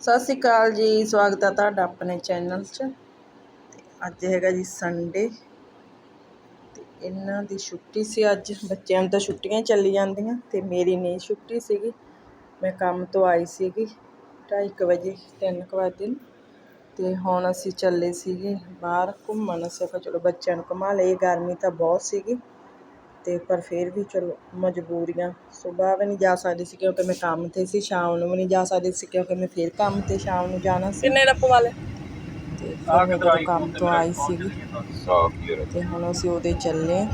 ਸਤਿ ਸ਼੍ਰੀ ਅਕਾਲ ਜੀ, ਸਵਾਗਤ ਹੈ ਤੁਹਾਡਾ ਆਪਣੇ ਚੈਨਲ 'ਚ। ਤੇ ਅੱਜ ਹੈਗਾ ਜੀ ਸੰਡੇ ਤੇ ਇਹਨਾਂ ਦੀ ਛੁੱਟੀ ਸੀ ਅੱਜ, ਬੱਚਿਆਂ ਨੂੰ ਤਾਂ ਛੁੱਟੀਆਂ ਚੱਲੀ ਜਾਂਦੀਆਂ, ਤੇ ਮੇਰੀ ਨਹੀਂ ਛੁੱਟੀ ਸੀਗੀ। ਮੈਂ ਕੰਮ ਤੋਂ ਆਈ ਸੀਗੀ ਢਾਈ ਕੁ ਵਜੇ, ਤਿੰਨ ਕੁ ਵਜੇ ਨੂੰ ਤੇ ਹੁਣ ਅਸੀਂ ਚੱਲੇ ਸੀਗੇ ਬਾਹਰ ਘੁੰਮਣ, ਅਸੀਂ ਕਿਹਾ ਚਲੋ ਬੱਚਿਆਂ ਨੂੰ ਘੁਮਾ ਲਈਏ, ਗਰਮੀ ਤਾਂ ਬਹੁਤ ਸੀਗੀ। ਤੇ ਪਰ ਫਿਰ ਵੀ ਚਲੋ ਮਜਬੂਰੀਆਂ। ਸਵੇਰ ਵੀ ਨਹੀਂ ਜਾ ਸਕਦੀ ਸੀ ਕਿਉਂਕਿ ਮੈਂ ਕੰਮ ਤੇ ਸੀ ਸ਼ਾਮ ਨੂੰ ਵੀ ਨਹੀਂ ਜਾ ਸਕਦੀ ਸੀ ਕਿਉਂਕਿ ਮੈਂ ਫਿਰ ਕੰਮ ਤੇ ਸ਼ਾਮ ਨੂੰ ਜਾਣਾ ਸੀ। ਕਿੰਨੇ ਰੱਪ ਵਾਲੇ? ਤੇ ਫਿਰ ਮੈਂ ਜਦੋਂ ਕੰਮ ਤੋਂ ਆਈ ਸੀਗੀ ਤੇ ਹੁਣ ਅਸੀਂ ਉਹਦੇ ਚੱਲੇ।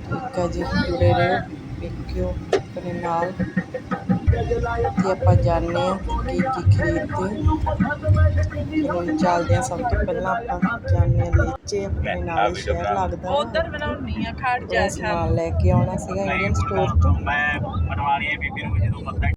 ਠੀਕ ਹੈ ਜੀ ਜੁੜੇ ਰਹੋ ਵੇਖਿਓ ਆਪਣੇ ਨਾਲ। ਤੇ ਆਪਾਂ ਜਾਣਦੇ ਹਾਂ ਕੀ ਕੀ ਖਰੀਦਦੇ ਹੁਣ ਚੱਲਦੇ ਹਾਂ ਸਭ ਤੋਂ ਪਹਿਲਾਂ ਆਪਾਂ ਜਾਣਦੇ ਹਾਂ ਲੀਚੇ ਆਪਣੇ ਨਾਲ ਹੀ ਸ਼ਹਿਰ ਲੱਗਦਾ। ਉਧਰ ਬਣਾਉਣੀ ਆ ਖੜ ਜਾ ਲੈ ਕੇ ਆਉਣਾ ਸੀਗਾ ਇੰਡੀਅਨ ਸਟੋਰ ਤੋਂ ਮੈਂ ਬਣਵਾਣੀ ਹੈ ਬੀਬੀ ਨੂੰ ਜਦੋਂ ਮੱਥਾ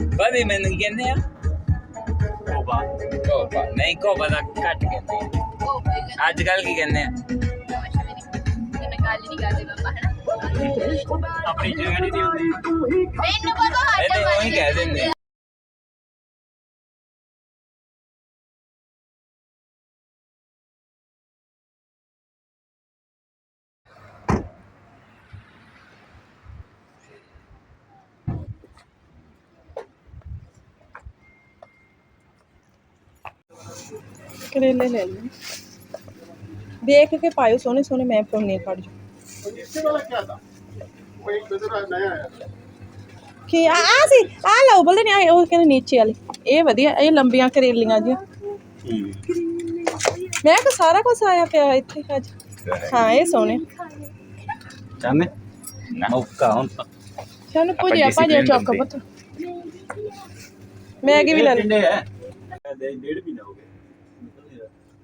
ਬਦੇ ਮੈਨੂੰ ਕਹਿੰਦੇ ਆ ਕੋਬਾ ਕੋਪਾ ਨਹੀਂ ਕੋਪਾ ਦਾ ਘੱਟ ਕਹਿੰਦੇ ਆ ਅੱਜ ਕੱਲ ਕੀ ਕਹਿੰਦੇ ਆ ਆਪਣੀ ਜਗ੍ਹਾ ਨਹੀਂ ਹੁੰਦੀ ਇਹ ਤੇ ਉਹੀ ਕਹਿ ਦਿੰਦੇ ਆ ਕਰੇਲੇ ਲੈ ਲਓ ਦੇਖ ਕੇ ਪਾਇਓ ਸੋਹਣੇ ਸੋਹਣੇ ਮੈਂ ਪਾਉਣੀ ਖੜ ਜਾ। ਕੀ ਆ ਆ ਸੀ ਆ ਲਓ ਬੋਲਦੇ ਨੇ ਆਹ ਉਹ ਕਹਿੰਦੇ ਨੀਚੇ ਵਾਲੇ। ਇਹ ਵਧੀਆ ਇਹ ਲੰਬੀਆਂ ਕਰੇਲੀਆਂ ਜੀ ਮੈਂ ਕਿ ਸਾਰਾ ਕੁਝ ਆਇਆ ਪਿਆ ਇੱਥੇ ਅੱਜ। ਹਾਂ ਇਹ ਸੋਹਣੇ। ਚਾਹਨੇ ਨਾ ਹੁੱਕਾ ਹੁਣ। ਸਾਨੂੰ ਭੁਜਿਆ ਭਾਜਿਆ ਚੌਕ ਪੁੱਤ। ਮੈਗੀ ਵੀ ਲੈ ਲੈ ਟਿੰਡੇ ਹੈ ਦੇ ਡੇਢ ਮਹੀਨਾ ਹੋ ਗਿਆ।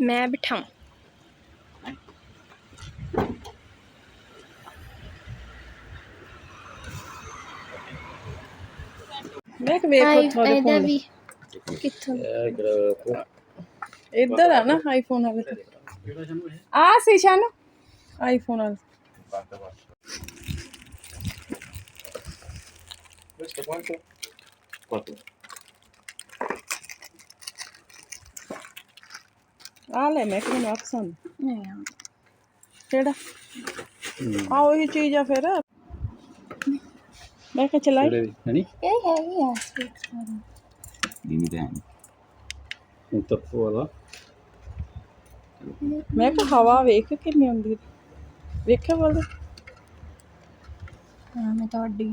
ਮੈਂ ਬਿਠਾਉਂ। ਮੈਂ ਕਿ ਵੇਖੋ ਥੋੜੇ ਫੋਨ ਕਿੱਥੋਂ? ਇੱਧਰ ਆ ਨਾ ਆਈਫੋਨ ਵਾਲੇ। ਆ ਸੀ ਸ਼ਨ ਆਈਫੋਨ ਵਾਲੇ। quanto ਆ ਲੈ ਮੈਂ ਕਿ ਮੈਨੂੰ ਆਹ ਪਸੰਦ ਨਹੀਂ ਕਿਹੜਾ ਆ ਉਹੀ ਚੀਜ਼ ਆ ਫਿਰ ਮੈਂ ਕਿਹਾ ਚਲਾਈ ਨਹੀਂ ਇਹ ਹੈ ਹੀ ਆ ਦੀਨੀ ਤਾਂ ਉਹ ਤਾਂ ਵਾਲਾ ਮੈਂ ਕਿਹਾ ਹਵਾ ਵੇਖ ਕਿੰਨੀ ਆਉਂਦੀ ਹੈ। ਵੇਖਿਆ ਬੋਲ ਹਾਂ ਮੈਂ ਤੁਹਾਡੀ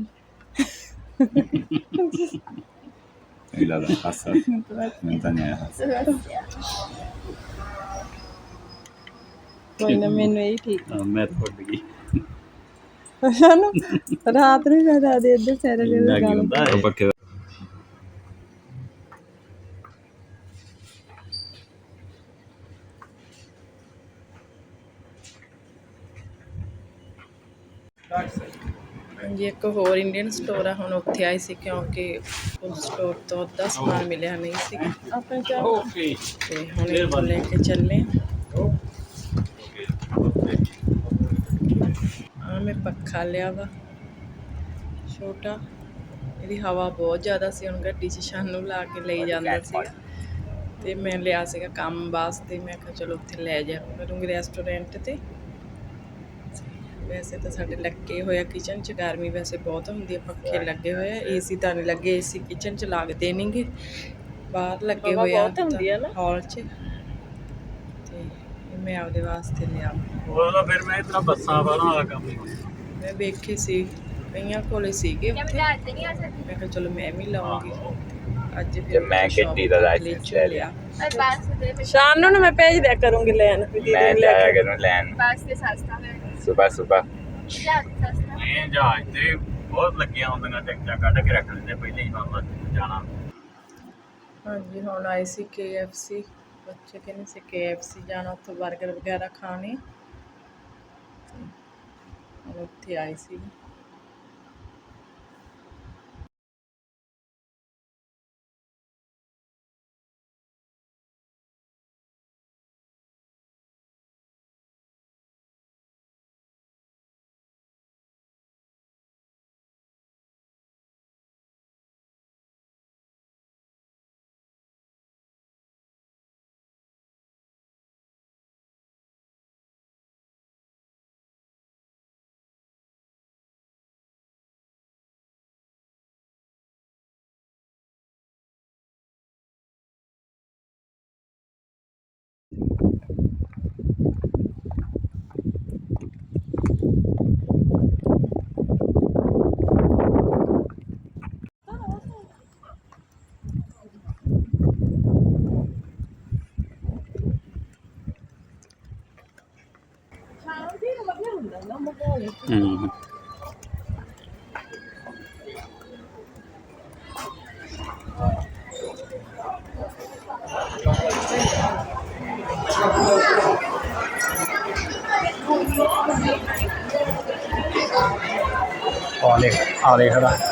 ਨਹੀਂ ਲੱਗਦਾ ਹਾਸਾ ਮੈਂ ਤਾਂ ਨਹੀਂ ਆਇਆ ਹਾਸਾ ਕੋਈ ਨਾ ਮੈਨੂੰ ਇਹ ਠੀਕ ਹਾਂ, ਮੈਂ ਤਾਂ ਫੁੱਟ ਗਈ। ਸਾਨੂੰ ਰਾਤ ਨੂੰ ਮੈਂ ਰਾਤ ਦੇ ਇੱਧਰ ਸਾਰੇ ਦੇ ਇੰਨਾ ਕੀ ਗੱਲ ਹੁੰਦਾ ਹੈ ਪੱਕੇ ਹਾਂਜੀ ਇੱਕ ਹੋਰ ਇੰਡੀਅਨ ਸਟੋਰ ਆ ਹੁਣ ਉੱਥੇ ਆਏ ਸੀ ਕਿਉਂਕਿ ਉਸ ਸਟੋਰ ਤੋਂ ਅੱਧਾ ਸਮਾਨ ਮਿਲਿਆ ਨਹੀਂ ਸੀ। ਆਪਣੇ ਚਾਹ ਓਕੇ ਤੇ ਹੁਣ ਇਹ ਲੈ ਕੇ ਚੱਲੇ। ਆ ਮੈਂ ਪੱਖਾ ਲਿਆ ਵਾ ਛੋਟਾ ਇਹਦੀ ਹਵਾ ਬਹੁਤ ਜ਼ਿਆਦਾ ਸੀ ਹੁਣ ਗੱਡੀ 'ਚ ਸ਼ਾਨੂੰ ਲਾ ਕੇ ਲਈ ਜਾਂਦਾ ਸੀ ਤੇ ਮੈਂ ਲਿਆ ਸੀਗਾ ਕੰਮ ਵਾਸਤੇ ਮੈਂ ਕਿਹਾ ਚਲੋ ਉੱਥੇ ਲੈ ਜਾ ਕਰੂੰਗੀ ਰੈਸਟੋਰੈਂਟ ਤੇ ਵੈਸੇ ਤਾਂ ਸਾਡੇ ਲੱਗੇ ਹੋਇਆ ਕਿਚਨ 'ਚ ਗਰਮੀ ਵੈਸੇ ਬਹੁਤ ਹੁੰਦੀ ਹੈ ਪੱਖੇ ਲੱਗੇ ਹੋਏ ਆ ਏਸੀ ਤਾਂ ਨਹੀਂ ਲੱਗੇ ਏਸੀ ਕਿਚਨ 'ਚ ਲੱਗਦੇ ਨਹੀਂਗੇ ਬਾਹਰ ਲੱਗੇ ਹੋਏ ਆ ਬਹੁਤ ਹੁੰਦੀ ਆ ਨਾ। ਹਾਲ 'ਚ ਤੇ ਮੈਂ ਆਪਦੇ ਵਾਸਤੇ ਲਿਆ ਉਹਦਾ ਫਿਰ ਮੈਂ ਇਤਨਾ ਬੱਸਾਂ ਵਾਲਾ ਵਾਲਾ ਕੰਮ ਹੀ ਹੁੰਦਾ ਮੈਂ ਵੇਖੇ ਸੀ ਕਈਆਂ ਕੋਲੇ ਸੀਗੇ ਉੱਥੇ। ਮੈਂ ਕਿਹਾ ਚਲੋ ਮੈਂ ਵੀ ਲਵਾਂਗੀ। ਅੱਜ ਤੇ ਫਿਰ ਮੈਂ shop ਕਿੱਟੀ ਦਾ ਤੋਂ license ਲੈ ਲਿਆ। ਸ਼ਾਮ ਨੂੰ ਨਾ ਮੈਂ ਭੇਜ ਦਿਆ ਕਰੂੰਗੀ ਲੈਣ ਵੀ ਦੀਦੀ ਮੈਂ ਨੂੰ ਲੈ ਜਾਇਆ ਕੇ। ਕਰੂੰ ਲੈਣ। ਬਾਸ ਦੇ ਸਸਤਾ ਹੈ ਸਵੇਰ ਸਵੇਰ ਜਾ ਸਸਤਾ। ਇਹ ਜਹਾਜ਼ ਤੇ ਬਹੁਤ ਲੱਗੀਆਂ ਹੁੰਦੀਆਂ ਟਿਕਟਾਂ ਕੱਢ ਕੇ ਰੱਖ ਲੈਂਦੇ ਪਹਿਲੇ ਹੀ ਮਾਮਾ ਜਾਣਾ। ਹਾਂਜੀ ਹੁਣ ਆਏ ਸੀ KFC ਬੱਚੇ ਕਹਿੰਦੇ ਸੀ KFC ਜਾਣਾ ਉੱਥੇ 버ਗਰ ਵਗੈਰਾ ਖਾਣੇ। ਤੇ I love the icing. อันนี้อั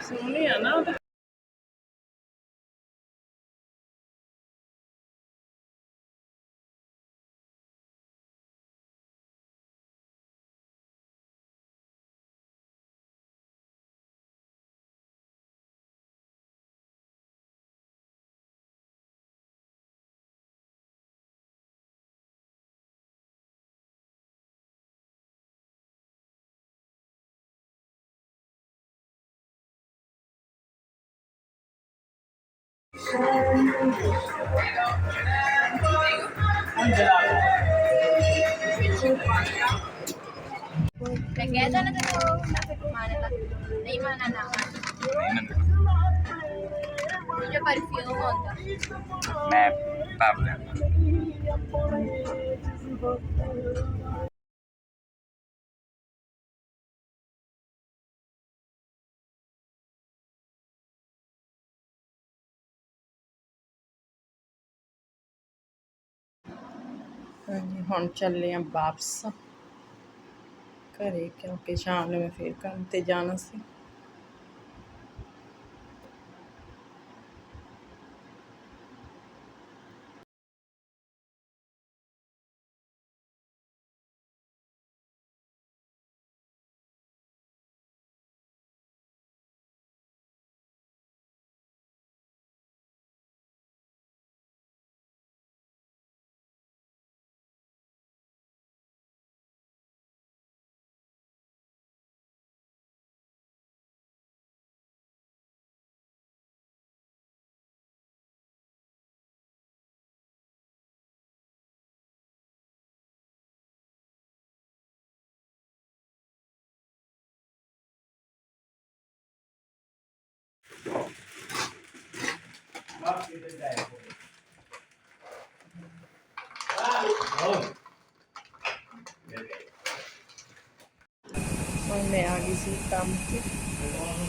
Som nada Nag-geta na ਹਾਂਜੀ, ਹੁਣ ਚੱਲੇ ਆ ਵਾਪਸ। ਘਰੇ, ਕਿਉਂਕਿ ਸ਼ਾਮ ਨੂੰ ਮੈਂ ਫੇਰ ਕੰਮ ਤੇ ਜਾਣਾ ਸੀ। और मैं आगे से काम की बिलोंग